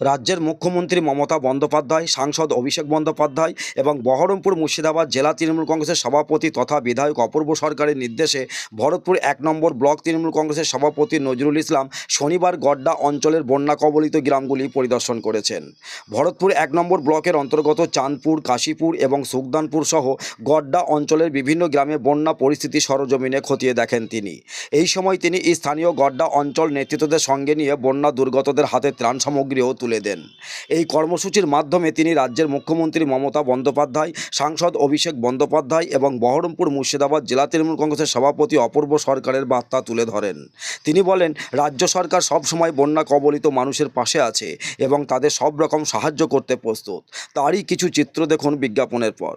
রাজ্যের মুখ্যমন্ত্রী মমতা বন্দ্যোপাধ্যায়, সাংসদ অভিষেক বন্দ্যোপাধ্যায় এবং বহরমপুর মুর্শিদাবাদ জেলা তৃণমূল কংগ্রেসের সভাপতি তথা বিধায়ক অপূর্ব সরকারের নির্দেশে ভরতপুর এক নম্বর ব্লক তৃণমূল কংগ্রেসের সভাপতি নজরুল ইসলাম শনিবার গড্ডা অঞ্চলের বন্যা কবলিত গ্রামগুলি পরিদর্শন করেছেন। ভরতপুর এক নম্বর ব্লকের অন্তর্গত চাঁদপুর, কাশীপুর এবং সুকদানপুর সহ গড্ডা অঞ্চলের বিভিন্ন গ্রামে বন্যা পরিস্থিতি সরজমিনে খতিয়ে দেখেন তিনি। এই সময় তিনি স্থানীয় গড্ডা অঞ্চল নেতৃত্বদের সঙ্গে নিয়ে বন্যা দুর্গতদের হাতে ত্রাণ সামগ্রীও দেন। এই কর্মসূচির মাধ্যমে তিনি রাজ্যের মুখ্যমন্ত্রী মমতা বন্দ্যোপাধ্যায়, সাংসদ অভিষেক বন্দ্যোপাধ্যায় এবং বহরমপুর মুর্শিদাবাদ জেলা তৃণমূল কংগ্রেসের সভাপতি অপূর্ব সরকারের বার্তা তুলে ধরেন। তিনি বলেন, রাজ্য সরকার সবসময় বন্যা কবলিত মানুষের পাশে আছে এবং তাদের সব রকম সাহায্য করতে প্রস্তুত। তারই কিছু চিত্র দেখুন বিজ্ঞাপনের পর।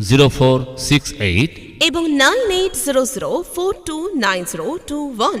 zero four six eight এবং nine eight zero zero four two nine zero two one